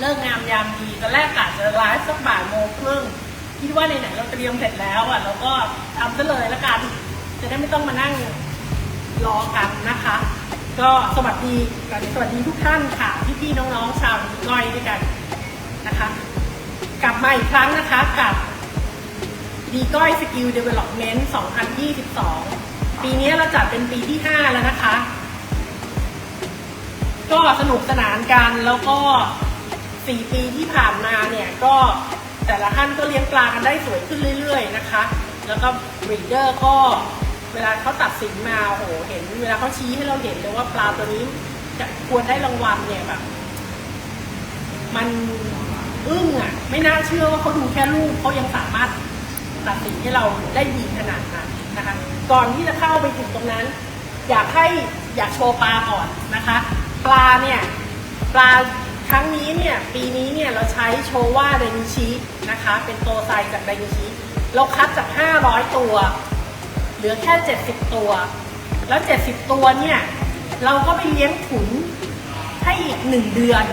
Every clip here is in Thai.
เลิกงามยามดีตอนแรกกะจะไลฟ์สักบ่ายโมงครึ่งคิดว่าในไหนเราเตรียมเสร็จแล้วอะเราก็ทำซะเลยละกัน จะได้ไม่ต้องมานั่งรอกันนะคะ ก็สวัสดีก่อนสวัสดีทุกท่านค่ะพี่ๆน้องๆชาวดีก้อยด้วยกันนะคะ กลับมาอีกครั้งนะคะกับดีก้อยสกิลเดเวล็อปเมนต์2022 ปีนี้เราจัดเป็นปีที่ 5 แล้วนะคะ ก็สนุกสนานกันแล้วก็ 4 ปีที่ผ่านมาเนี่ยก็แต่ละท่านก็เลี้ยงปลากันได้สวยขึ้นเรื่อย ๆ นะคะ แล้วก็บรีเดอร์ก็เวลาเขาตัดสินมาโอ้โหเห็น เวลาเขาชี้ให้เราเห็นเลยว่าปลาตัวนี้จะควรได้รางวัลเนี่ยแบบ มันอึ้งอะ ไม่น่าเชื่อว่าเขาดูแค่รูปเขายังสามารถตัดสินให้เราได้ดีขนาดนั้นนะคะ ก่อนที่จะเข้าไปถึงตรงนั้น อยากให้อยากโชว์ปลาก่อนนะคะ ปลาเนี่ย ปลา ครั้งนี้เนี่ยปีนี้เนี่ยเราใช้โชว่าไดนิชินะคะเป็นตัวไซจากไดนิชิเราคัดจาก 500 ตัว เหลือแค่ 70 ตัว แล้ว 70 ตัวเนี่ยเราก็ไปเลี้ยงขุนให้อีก 1 เดือน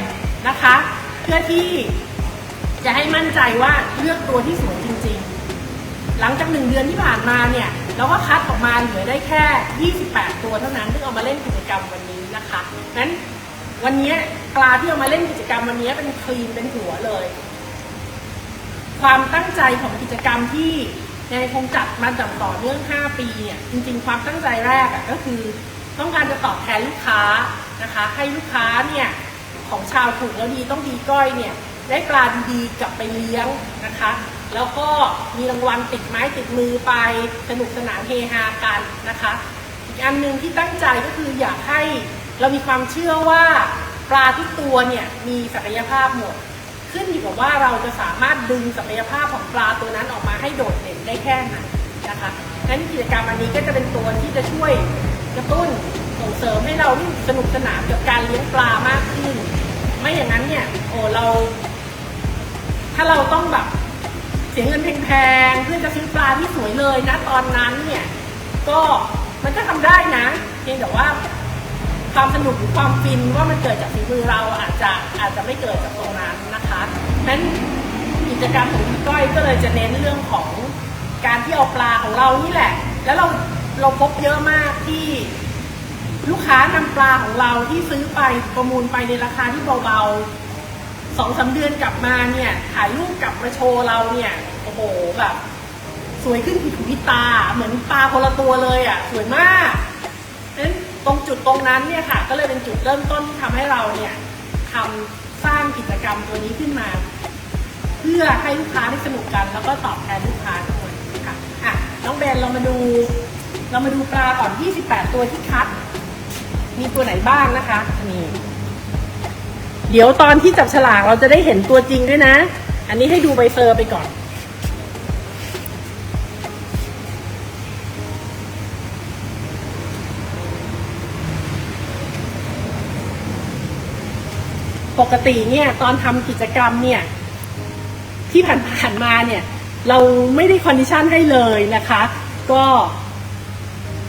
นะคะ เพื่อที่จะให้มั่นใจว่าเลือกตัวที่สวยจริงๆ หลังจากหนึ่งเดือนที่ผ่านมาเนี่ยเราก็คัดออกมาเหลือได้แค่ 28 ตัวเท่านั้นที่เอามาเล่นกิจกรรมวันนี้นะคะนั้น วันนี้ปลาที่เอามาเล่นกิจกรรมวันนี้เป็นคลีนเป็นหัวเลย ความตั้งใจของกิจกรรมที่ในคงจัดมาจัดต่อเนื่อง 5 ปีเนี่ยจริง ๆ ความตั้งใจแรกอะก็คือ ต้องการจะตอบแทนลูกค้านะคะ ให้ลูกค้าเนี่ยของชาวถูกแล้วดีต้องดีก้อยเนี่ยได้ปลาดีๆกลับไปเลี้ยงนะคะ แล้วก็มีรางวัลติดไม้ติดมือไปสนุกสนานเฮฮากันนะคะ อีกอันหนึ่งที่ตั้งใจก็คืออยากให้ เรามีความเชื่อว่าปลาทุกตัวเนี่ยมีศักยภาพหมด ขึ้นอยู่กับว่าเราจะสามารถดึงศักยภาพของปลาตัวนั้นออกมาให้โดดเด่นได้แค่ไหนนะคะงั้นกิจกรรมอันนี้ก็จะเป็นตัวที่จะช่วยกระตุ้นส่งเสริมให้เราสนุกสนานกับการเลี้ยงปลามากขึ้น ไม่อย่างนั้นเนี่ยโอ้เรา ถ้าเราต้องแบบเสียเงินแพงๆเพื่อจะซื้อปลาที่สวยเลยนะตอนนั้นเนี่ยก็มันก็ทำได้นะเพียงแต่ว่า ความสนุกหรือความฟินว่ามันเกิดจากฝีมือเราอาจจะอาจจะไม่เกิดจากตรงนั้นนะคะนั้นกิจกรรมของพี่ก้อยก็เลยจะเน้นเรื่องของการที่เอาปลาของเรานี่แหละ แล้วเราเราพบเยอะมากที่ลูกค้านำปลาของเราที่ซื้อไปประมูลไปในราคาที่เบาๆสองสามเดือนกลับมาเนี่ยถ่ายรูปกลับมาโชว์เราเนี่ยโอ้โหแบบสวยขึ้นผิดหูผิดตาเหมือนปลาคนละตัวเลยอะ สวยมากนั้น ตรงจุดตรงนั้นเนี่ยค่ะ ก็เลยเป็นจุดเริ่มต้นที่ทำให้เราเนี่ยทำสร้างกิจกรรมตัวนี้ขึ้นมา เพื่อให้ลูกค้าได้สนุกกัน แล้วก็ตอบแทนลูกค้าด้วยค่ะอะน้องเบนเรามาดู เรามาดูปลาก่อน 28 ตัวที่คัด มีตัวไหนบ้างนะคะนี่เดี๋ยวตอนที่จับฉลากเราจะได้เห็นตัวจริงด้วยนะ อันนี้ให้ดูใบเซอร์ไปก่อน ปกติเนี่ยตอนทำกิจกรรมเนี่ยที่ผ่านๆมาเนี่ยเราไม่ได้คอนดิชันให้เลยนะคะ ก็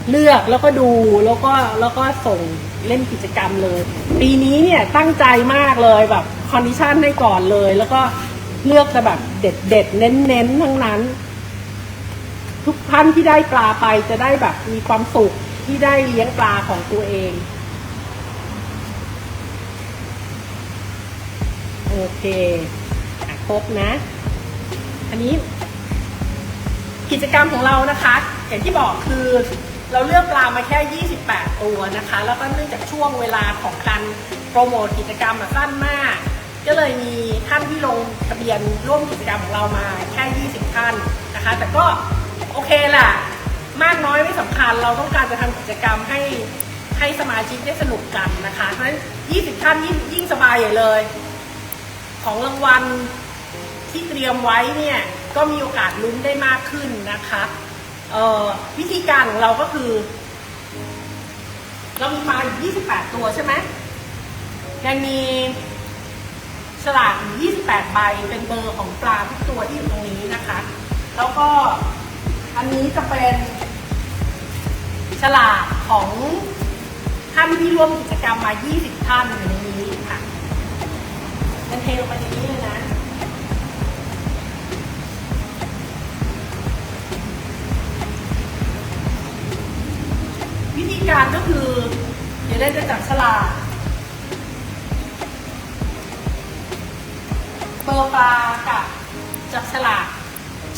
เลือกแล้วก็ดูแล้วก็แล้วก็ส่งเล่นกิจกรรมเลย ปีนี้เนี่ยตั้งใจมากเลยแบบคอนดิชันให้ก่อนเลย แล้วก็เลือกแต่แบบเด็ดเด็ดเน้นเน้นทั้งนั้น ทุกท่านที่ได้ปลาไปจะได้แบบมีความสุขที่ได้เลี้ยงปลาของตัวเอง โอเคอะครบนะ อันนี้ กิจกรรมของเรานะคะ อย่างที่บอกคือเราเลือกปลามาแค่ 28 ตัวนะคะ แล้วก็เนื่องจากช่วงเวลาของการโปรโมทกิจกรรมสั้นมาก ก็เลยมีท่านที่ลงทะเบียนร่วมกิจกรรมของเรามาแค่ 20 ท่านนะคะ แต่ก็โอเคแหละมากน้อยไม่สำคัญ เราต้องการจะทำกิจกรรมให้ให้สมาชิกได้สนุกกันนะคะ เพราะฉะนั้น 20 ท่านยิ่งสบายใหญ่เลย ของรางวัลที่เตรียมไว้เนี่ยก็มีโอกาสลุ้นได้มากขึ้นนะคะวิธีการของเราก็คือ เรามีปลาอยู่28 ตัวใช่ไหมยังมีฉลากอยู่28 ใบ เป็นเบอร์ของปลาทุกตัวที่อยู่ตรงนี้นะคะ แล้วก็อันนี้จะเป็นฉลากของท่านที่ร่วมกิจกรรมมา 20 ท่านอยู่ในนี้ค่ะ เทลงไปในนี้เลยนะวิธีการก็คือ เดี๋ยวได้จะจับฉลากเบอร์ปลากับจับฉลาก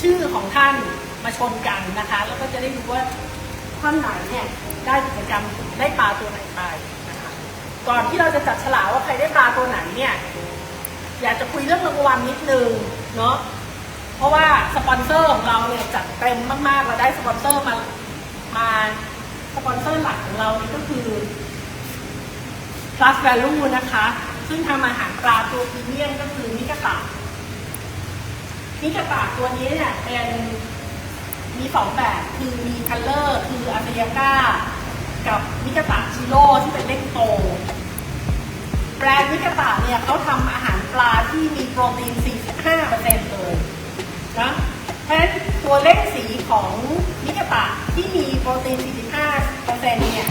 ชื่อของท่านมาชนกันนะคะ แล้วก็จะได้ดูว่าท่านไหนเนี่ยได้กิจกรรมได้ปลาตัวไหนไปนะคะก่อนที่เราจะจับฉลากว่าใครได้ปลาตัวไหนเนี่ย อยากจะคุยเรื่องรางวัลนิดนึงเนาะเพราะว่าสปอนเซอร์ของเราเนี่ยจัดเต็มมากๆเราได้สปอนเซอร์มามาสปอนเซอร์หลักของเรานี่ก็คือ plus value นะคะ ซึ่งทำอาหารปลาตัวพรีเมียมก็คือมิกาตะมิกาตะตัวนี้เนี่ยเป็นมีสองแบบคือมีคัลเลอร์ คืออาเซยก้า กับมิกาตะชิโร่ที่เป็นเล็กโต แบรนด์มิกาตะเนี่ยเขาทำอาหารปลาที่มีโปรตีน 45%เลยนะเพราะฉะนั้นตัวเลขสีของมิกาตะที่มีโปรตีน 45%เนี่ย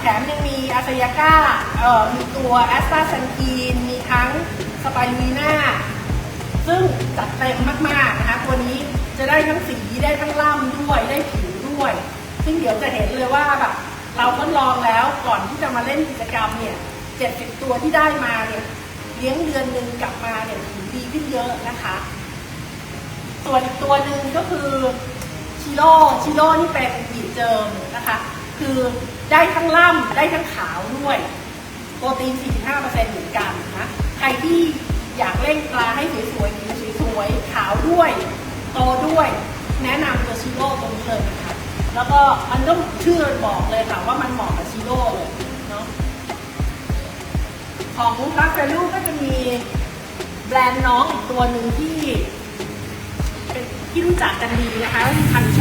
แถมยังมีอาซายาก้าเอ่อมีตัวแอสตาซันทีน มีทั้งสไปรูน่าซึ่งจัดเต็มมากๆนะคะ ตัวนี้จะได้ทั้งสีได้ทั้งล่ำด้วยได้ผิวด้วย ซึ่งเดี๋ยวจะเห็นเลยว่าแบบเราทดลองแล้วก่อนที่จะมาเล่นกิจกรรมเนี่ย 70ตัวที่ได้มาเนี่ยเลี้ยงเดือนหนึ่งกลับมาเนี่ยดีขึ้นเยอะนะคะ ส่วนอีกตัวหนึ่งก็คือชิโร่ชิโร่นี่เป็นบีเจิมนะคะ คือได้ทั้งล่ำได้ทั้งขาวด้วย โปรตีน 45%เหมือนกันนะ ใครที่อยากเล่นปลาให้สวยๆผิวสวยๆขาวด้วย โตด้วย แนะนำตัวชิโร่ตัวนี้เลยนะคะ แล้วก็มันก็ชื่อบอกเลยค่ะว่ามันเหมาะกับชิโร่เลย ของรักแฟลูก็จะมีแบรนด์น้องอีกตัวหนึ่งที่เป็นที่รู้จักกันดีนะคะก็คือคันโช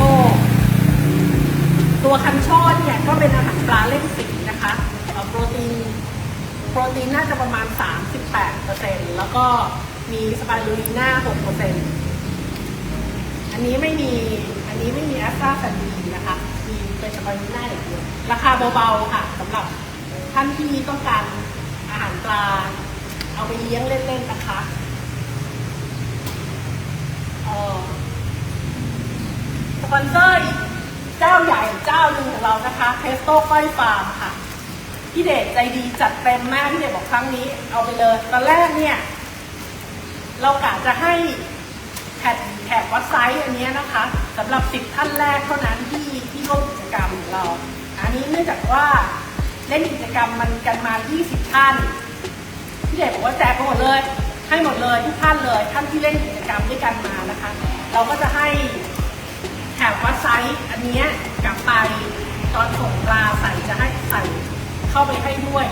ตัวคันโชเนี่ยก็เป็นอาหารปลาเล่นสีนะคะโปรตีนโปรตีนน่าจะประมาณ 38%แล้วก็มีสปารูลีน่า6%อันนี้ไม่มีอันนี้ไม่มีแอสตราแซนดีนะคะ มีเป็นสปารูลีน่าอย่างเดียวราคาเบาๆค่ะสำหรับท่านที่ต้องการ ปลา เอาไปเลี้ยงเล่นๆนะคะอ่อสปอนเซอร์อีกเจ้าใหญ่เจ้าหนึ่งของเรานะคะเทสโต้ก้อยฟาร์มค่ะ พี่เดชใจดีจัดเต็มมากพี่เดชบอกครั้งนี้ เอาไปเลยตอนแรกเนี่ย เรากะจะให้แท็กแท็กวัดไซส์อันนี้นะคะสำหรับ10ท่านแรกเท่านั้นที่ที่ร่วมกิจกรรมของเรา อันนี้เนื่องจากว่าเล่นกิจกรรมมันกันมา 20 ท่าน พี่เดชบอกว่าแจกไปหมดเลย ให้หมดเลยทุกท่านเลยท่านที่เล่นกิจกรรมด้วยกันมานะคะ เราก็จะให้แถบวัดไซส์อันนี้กลับไปตอนส่งปลาใส่จะให้ใส่เข้าไปให้ด้วย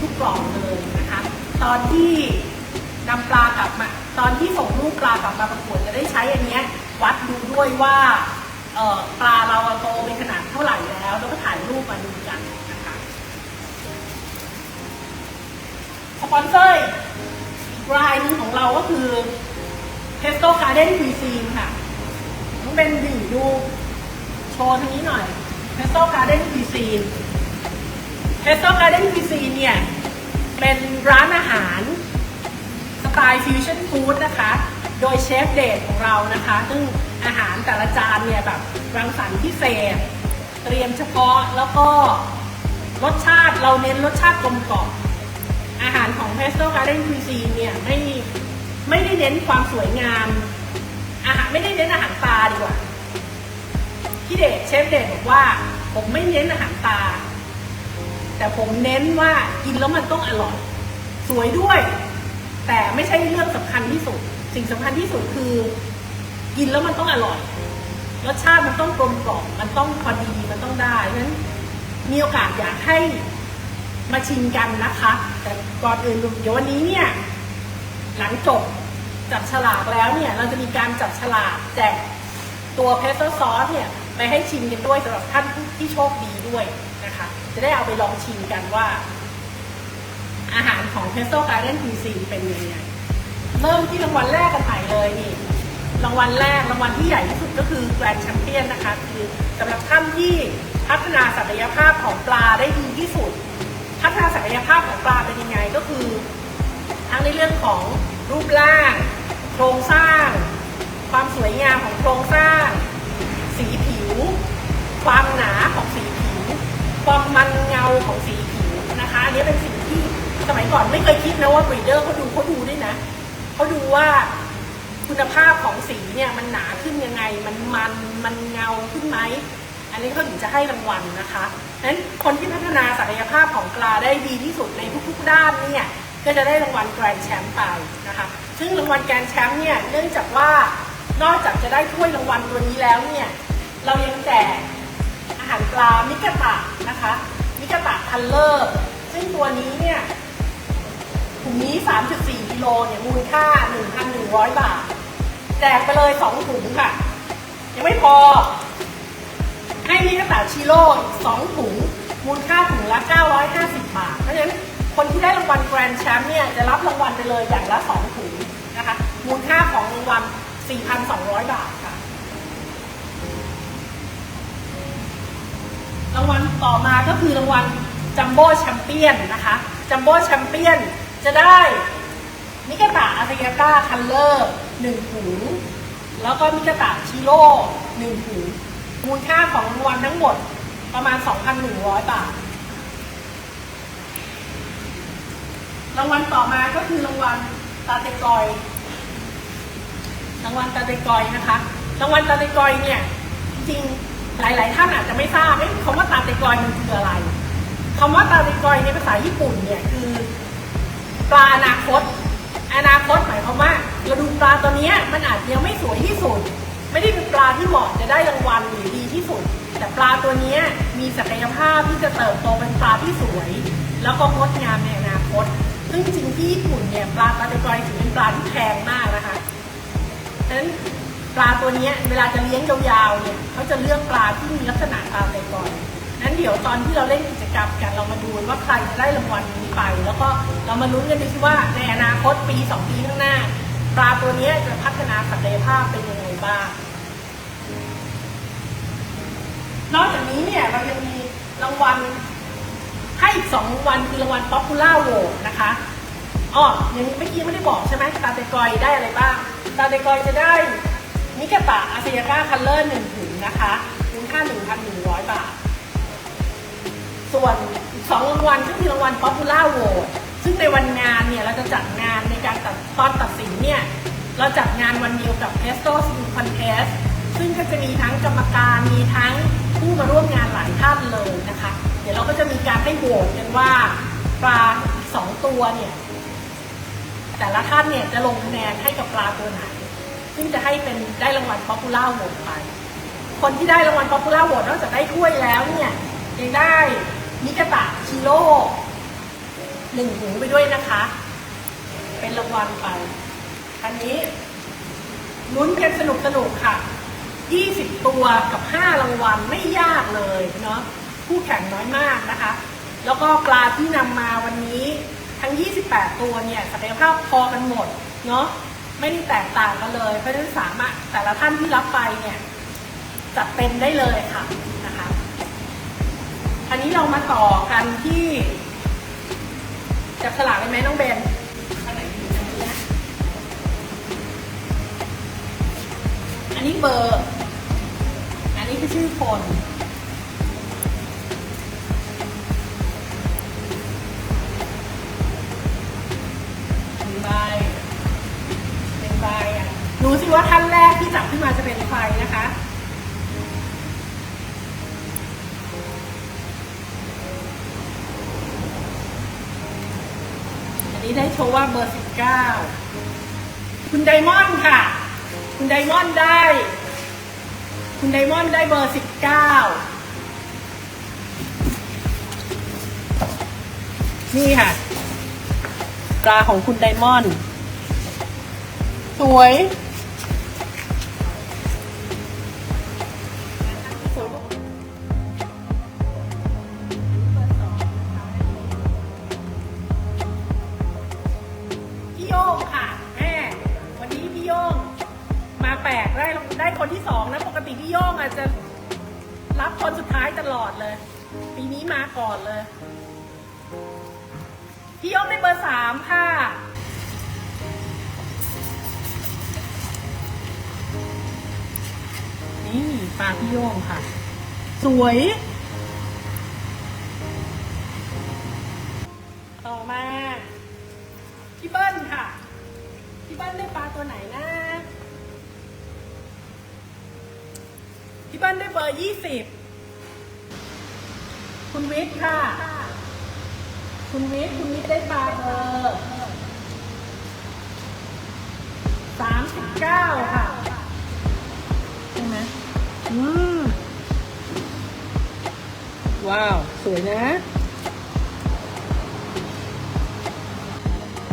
ทุกกล่องเลยนะคะ ตอนที่นำปลากลับมา ตอนที่ส่งลูกปลากลับมาประกวดจะได้ใช้อันนี้วัดดูด้วยว่าปลาเราโตเป็นขนาดเท่าไหร่แล้ว แล้วก็ถ่ายรูปมาดูกัน สปอนเซอร์รายหนึงของเราก็คือ t e s t o Garden Cuisine ค่ะต้องเป็นดีดูโชว์ทางนี้หน่อย p e s t o Garden Cuisine p e s t o Garden Cuisine เนี่ย เป็นร้านอาหารสไตล์ฟิวชั่นฟู้ดนะคะ โดยเชฟเดทของเรานะคะ ซึ่งอาหารแต่ละจานเนี่ยแบบรังสรรค์พิเศษ เตรียมเฉพาะแล้วก็รสชาติเราเน้นรสชาติกลมกล่อม อาหารของ p e s t o Garden Cuisine เนี่ยไม่ไม่ได้เน้นความสวยงามอาหารไม่ได้เน้นอาหารตาดีกว่าพี่เดชเชฟเดชบอกว่า ผมไม่เน้นอาหารตา แต่ผมเน้นว่ากินแล้วมันต้องอร่อย สวยด้วย แต่ไม่ใช่เรื่องสำคัญที่สุด สิ่งสำคัญที่สุดคือ กินแล้วมันต้องอร่อยรสชาติมันต้องกลมกล่อมมันต้องพอดีมันต้องได้ฉะนั้นมีโอกาสอยากให้ มาชิมกันนะคะ แต่ก่อนอื่นเดี๋ยววันนี้เนี่ยหลังจบจับฉลากแล้วเนี่ยเราจะมีการจับฉลากแจกตัวเพสเตอร์ซอสเนี่ยไปให้ชิมกันด้วยสำหรับท่านที่โชคดีด้วยนะคะ จะได้เอาไปลองชิมกันว่า อาหารของเพสโต้การ์เด้นทีซีเป็นยังไงเริ่มที่รางวัลแรกกันใหม่เลยนี่รางวัลแรกรางวัลที่ใหญ่ที่สุดก็คือแกรนด์แชมเปี้ยนนะคะ คือสำหรับท่านที่พัฒนาศักยภาพของปลาได้ดีที่สุด พัฒนาศักยภาพของปลาเป็นยังไงก็คือ ทั้งในเรื่องของรูปร่าง โครงสร้าง ความสวยงามของโครงสร้าง สีผิว ความหนาของสีผิว ความมันเงาของสีผิวนะคะ อันนี้เป็นสิ่งที่สมัยก่อนไม่เคยคิดนะว่าบรีเดอร์เขาดูเขาดูด้วยนะเขาดูว่าคุณภาพของสีเนี่ยมันหนาขึ้นยังไง มันมันมันเงาขึ้นไหม อันนี้เขาถึงจะให้รางวัลนะคะ นั้นคนที่พัฒนาศักยภาพของปลาได้ดีที่สุดในทุกๆด้านเนี่ยก็จะได้รางวัลแกรนด์แชมป์ไปนะคะ ซึ่งรางวัลแกรนด์แชมป์เนี่ยเนื่องจากว่านอกจากจะได้ถ้วยรางวัลตัวนี้แล้วเนี่ย เรายังแจกอาหารปลามิกะตะนะคะ มิกะตะคัลเลอร์ซึ่งตัวนี้เนี่ยถุงนี้ 3.4กิโลเนี่ยมูลค่า 1,100 บาท แจกไปเลย 2 ถุงค่ะ ชิโร่อีกสองถุง มูลค่าถุงละ 950 บาท เพราะฉะนั้นคนที่ได้รางวัลแกรนด์แชมป์เนี่ยจะรับรางวัลไปเลยอย่างละ 2 ถุงนะคะ มูลค่าของรางวัล 4,200 บาทค่ะ รางวัลต่อมาก็คือรางวัลจัมโบ้แชมเปี้ยนนะคะ จัมโบ้แชมเปี้ยนจะได้มิกาตะอาซายาก้าคัลเลอร์หนึ่งถุง แล้วก็มิกาตะชิโร่หนึ่งถุง มูลค่าของรางวัลทั้งหมดประมาณ 2,100 บาท รางวัลต่อมาก็คือรางวัลตาเตกอย รางวัลตาเตกอยนะคะ รางวัลตาเตกอยเนี่ย จริงๆหลาย ๆ ท่านอาจจะไม่ทราบเอ๊ะคำว่าตาเตกอยมันคืออะไรคำว่าตาเตกอยในภาษาญี่ปุ่นเนี่ยคือปลาอนาคต อนาคตหมายความว่าเราดูปลาตัวนี้มันอาจจะยังไม่สวยที่สุด ไม่ได้เป็นปลาที่เหมาะจะได้รางวัลหรือดีที่สุด แต่ปลาตัวนี้มีศักยภาพที่จะเติบโตเป็นปลาที่สวย แล้วก็งดงามในอนาคต ซึ่งจริงที่ญี่ปุ่นเนี่ยปลาตาเตกอยถือเป็นปลาที่แพงมากนะคะฉะนั้นปลาตัวนี้เวลาจะเลี้ยงยาวๆเนี่ยเขาจะเลือกปลาที่มีลักษณะตามไปก่อนนั้นเดี๋ยวตอนที่เราเล่นกิจกรรมกันเรามาดูว่าใครจะได้รางวัลนี้ไป แล้วก็เรามาลุ้นกันดูซิว่าในอนาคตปีสองปีข้างหน้า ปลาตัวนี้จะพัฒนาศักยภาพเป็นยังไง บ้าง นอกจากนี้เนี่ยเรายังมีรางวัลให้อีกสองรางวัลคือรางวัล Popular Vote นะคะอ๋อยังเมื่อกี้ไม่ได้บอกใช่ไหมตาเตกอยได้อะไรบ้าง ตาเตกอยจะได้มิกาตะอาเซียกาคัลเลอร์หนึ่งถุงนะคะมูลค่า1,100บาท ส่วนอีกสองรางวัลก็คือรางวัล Popular Vote ซึ่งในวันงานเนี่ยเราจะจัดงานในการตัดตอนตัดสินเนี่ย เราจัดงานวันเดียวกับ Pesto Skill Contest ซึ่งก็จะมีทั้งกรรมการมีทั้งผู้มาร่วมงานหลายท่านเลยนะคะ เดี๋ยวเราก็จะมีการให้โหวตกันว่าปลาสองตัวเนี่ย แต่ละท่านเนี่ยจะลงคะแนนให้กับปลาตัวไหน ซึ่งจะให้เป็นได้รางวัล Popular Vote ไป คนที่ได้รางวัล Popular Vote นอกจากได้ถ้วยแล้วเนี่ยยังได้มิกตะชิโร่หนึ่งถุงไปด้วยนะคะ เป็นรางวัลไป อันนี้ลุ้นกันสนุกสนุกๆค่ะ 20 ตัวกับ 5 รางวัลไม่ยากเลยเนาะคู่แข่งน้อยมากนะคะ แล้วก็ปลาที่นำมาวันนี้ทั้ง 28 ตัวเนี่ยศักยภาพพอกันหมดเนาะไม่ได้แตกต่างกันเลย เพราะฉะนั้นสามารถแต่ละท่านที่รับไปเนี่ยจัดเต็มได้เลยค่ะนะคะ อันนี้เรามาต่อกันที่จับฉลากเลยไหมน้องเบน อันนี้เบอร์ อันนี้คือชื่อคนหนึ่งใบหนึ่งใบอะรู้สิว่าท่านแรกที่จับขึ้นมาจะเป็นใครนะคะอันนี้ได้โชว์ว่าเบอร์สิบเก้าคุณไดมอนด์ค่ะ คุณไดมอนด์ได้ คุณไดมอนด์ได้เบอร์สิบเก้านี่ค่ะปลาของคุณไดมอนด์สวย ปลาพี่โย่งค่ะ สวยต่อมาพี่เบิ้ลค่ะพี่เบิ้ลได้ปลาตัวไหนนะพี่เบิ้ลได้เบอร์ยี่สิบคุณวิทย์ค่ะ คุณวิทย์คุณวิทย์ได้ปลาเบอร์สามสิบเก้าค่ะ อืมว้าว สวยนะ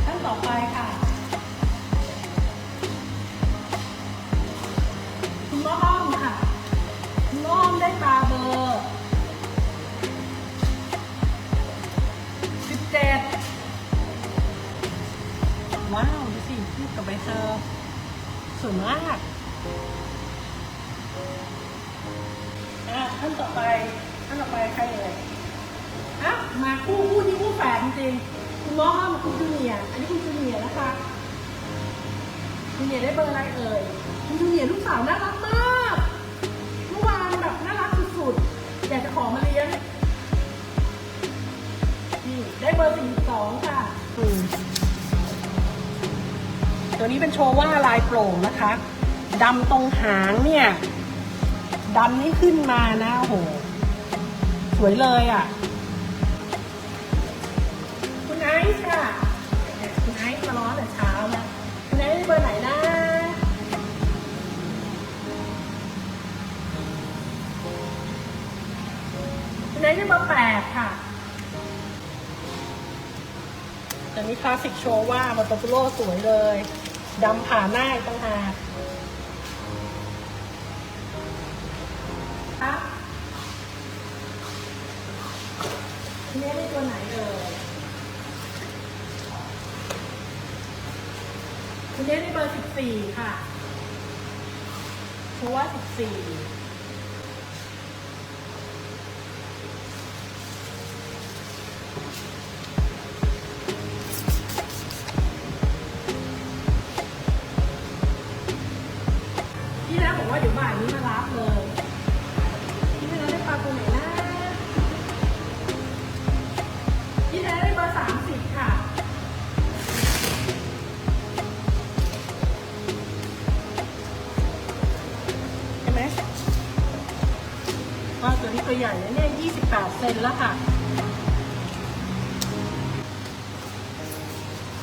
ท่านต่อไปค่ะ เบอร์อะไรเอ่ยคุณจูเนียร์ลูกสาวน่ารักมากเมื่อวานแบบน่ารักสุดๆอยากจะขอมาเลี้ยงนี่ได้เบอร์สี่สองค่ะ ตัวนี้เป็นโชว่าลายโปร่งนะคะดำตรงหางเนี่ยดำนี่ขึ้นมานะโห สวยเลยอะ ลาสสิกโชว์ว่ามาโตปุโลสวยเลยดำผ่าหน้าอีกต่างหาก บอกว่าเดี๋ยวบ่ายนี้มารับเลยพี่นะได้ปลาตัวไหนนะพี่นะได้เบอร์สามสิบค่ะใช่ไหมว่าตัวนี้ตัวใหญ่นะเนี่ย28เซนแล้วค่ะ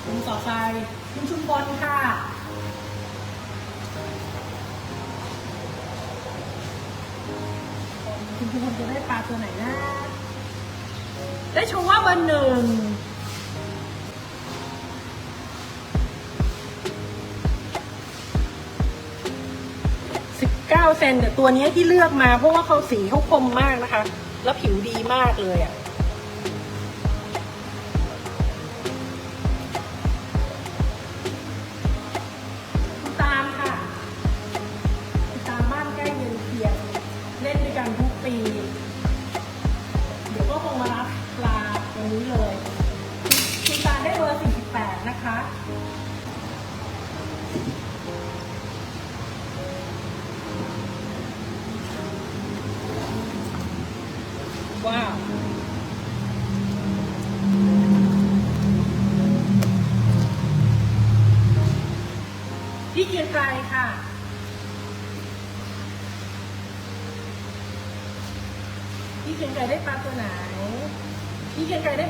คุณต่อไปคุณชุมพลค่ะ คุณชุมพลจะได้ปลาตัวไหนนะ ได้ชมว่าเบอร์หนึ่งสิบเก้าเซนแต่ตัวนี้ที่เลือกมาเพราะว่าเขาสีเขาคมมากนะคะ แล้วผิวดีมากเลยอะ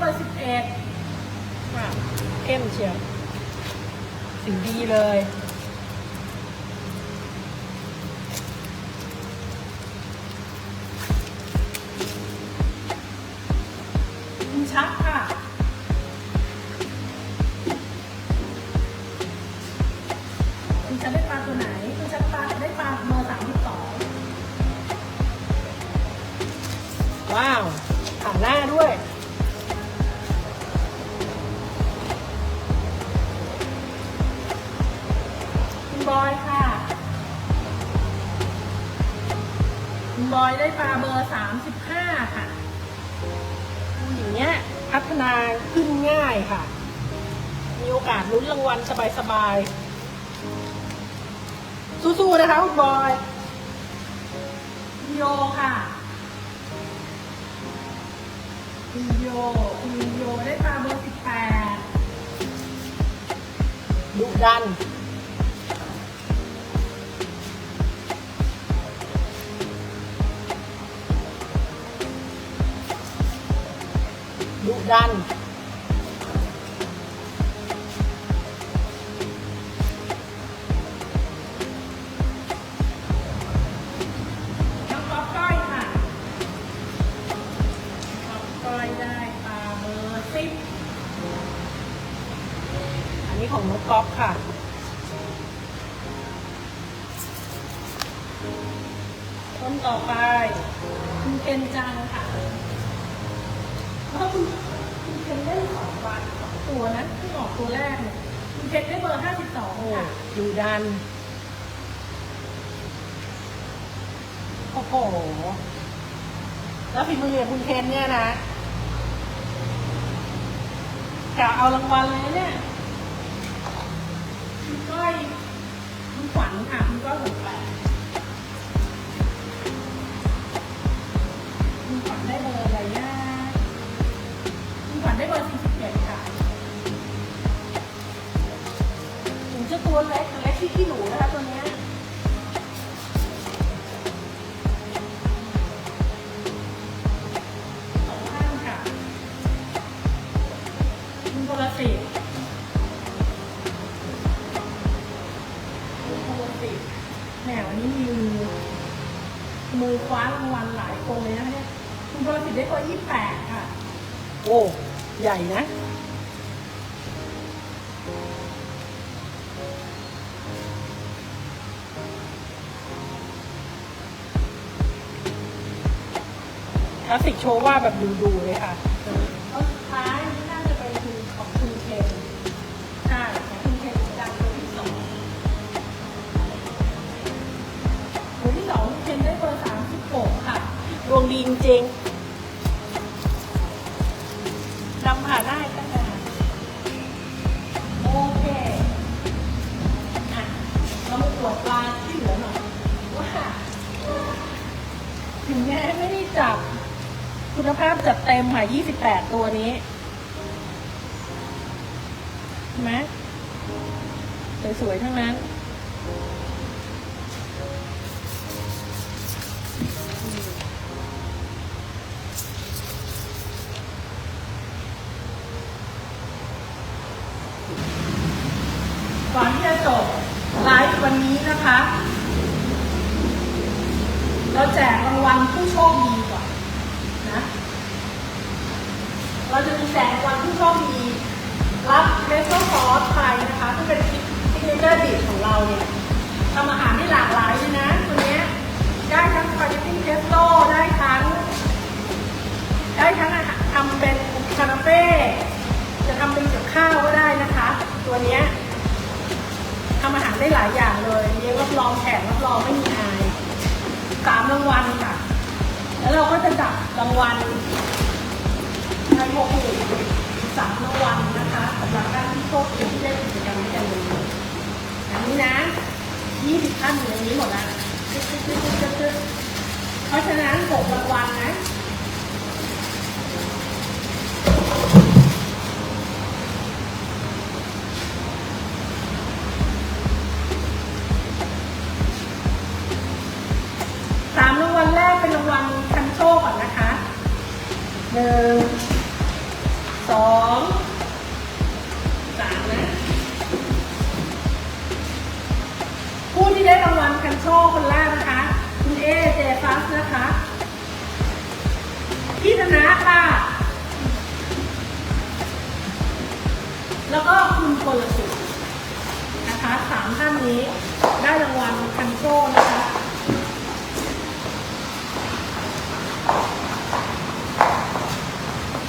บอร์สิบเอ็ดว้าวเข้มเชียวสีดีเลย สู้ๆนะคะคุณบอยคุณโยค่ะคุณโยคุณโยได้ปลาเบอร์สิบแปดดุดัน ดุดันน้ ไปคุณเคนจังค่ะเพราคุณคุณเคนได้สองวันสองตัวนะที่ออกตัวแรกเนี่ยคุณเคนได้เบอร์ห้าสิบสองค่ะดูดัน โอ้โห แล้วฝีมือของคุณเคนเนี่ยนะกะเอารางวัลเลยนะเนี่ยคุณก้อยคุณขวัญค่ะคุณก้อยหกแปด 47ค่ะถึงจะตัวเล็กเล็กที่ที่หนูนะคะตัวนี้สองข้างค่ะคุณโทรศัพท์แหมวันนี้มีมือคว้ารางวัลหลายคนเลยนะเนี่ยคุณโทรศัพท์ได้คนปดค่ะ โอ้ ใหญ่นะ คลาสสิกโชว์ว่าแบบดูๆเลยค่ะแล้วสุดท้ายนี่น่าจะเป็นคือของคุณเคนใช่ของคุณเคนดังตัวที่สองตัวที่สองคุณเคนได้เบอร์สามสิบหกค่ะ ดวงดีจริงๆ เรามาตรวดปลาที่เหลือหน่อยว่าถึงแม้ไม่ได้จับ คุณภาพจัดเต็มค่ะ 28 ตัวนี้เห็นไหมสวยๆทั้งนั้น ผู้โชคดี นี้หมดแล้วเพราะฉะนั้นหกรางวัลนะ คนโชคคนแรกนะคะ คุณเอเจฟัสนะคะ พี่ธนะค่ะ แล้วก็คุณพลสุนะคะสามท่านนี้ได้รางวัลคันโชคนะคะ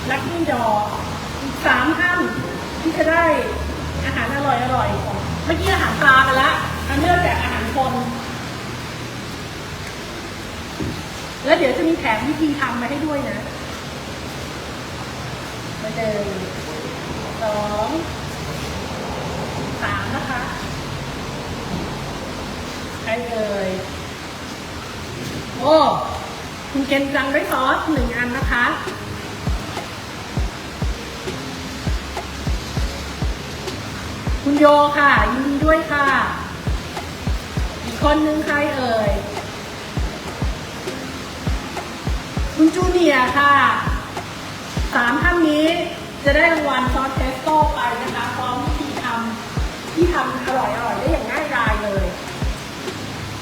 ลักกี้ดออีกสามท่านที่จะได้อาหารอร่อยอร่อยของเมื่อกี้อาหารปลาไปแล้วอันนี้เราแจกอาหารคน แล้วเดี๋ยวจะมีแถมวิธีทำมาให้ด้วยนะมาเดินสองสามนะคะใครเอ่ยโอ้คุณเกณฑ์จังด้วยซอสหนึ่งอันนะคะคุณโยค่ะ ยินดีด้วยค่ะ อีกคนนึงใครเอ่ย คุณจูเนียค่ะสามท่านนี้จะได้รางวัลซอสเทสโต้ไปนะคะพร้อมวิธีทำที่ทำอร่อยๆได้อย่างง่ายดายเลย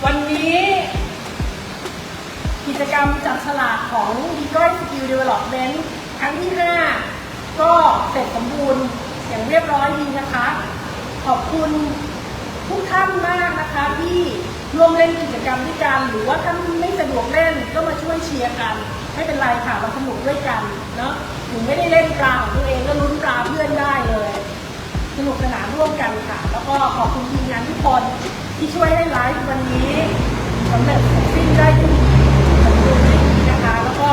วันนี้ กิจกรรมจับฉลากของ d e g o y Skill Development ครั้งที่ 5 ก็เสร็จสมบูรณ์อย่างเรียบร้อยดีนะคะ ขอบคุณทุกท่านมากนะคะที่ ร่วมเล่นกิจกรรมด้วยกัน หรือว่าถ้าไม่สะดวกเล่นก็มาช่วยเชียร์กัน ไม่เป็นไรค่ะเราสนุกด้วยกันเนาะหนูไม่ได้เล่นปลาของตัวเองก็ลุ้นปลาเพื่อนได้เลย สนุกสนานร่วมกันค่ะ แล้วก็ขอบคุณทีมงานทุกคนที่ช่วยให้ไลฟ์วันนี้สำเร็จสิ้นได้ด้วยดีสมบูรณ์ด้ดีนะคะ แล้วก็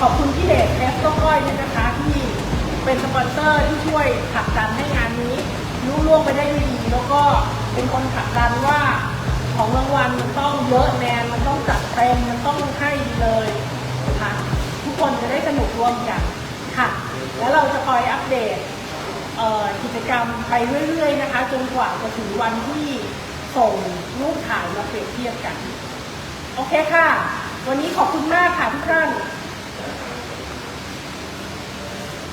ขอบคุณพี่เดชแคสโต้ก้อยนะคะที่เป็นสปอนเซอร์ที่ช่วยผลักดันให้งานนี้รุ่งร่วงไปได้ดี แล้วก็เป็นคนผลักดันว่า ของรางวัลมันต้องเยอะแนนมันต้องจัดเต็มมันต้องให้เลยค่ะทุกคนจะได้สนุกร่วมกันค่ะ แล้วเราจะคอยอัปเดตกิจกรรมไปเรื่อยๆนะคะ จนกว่าจะถึงวันที่ส่งรูปถ่ายมาเปรียบเทียบกัน โอเคค่ะ วันนี้ขอบคุณมากค่ะทุกท่าน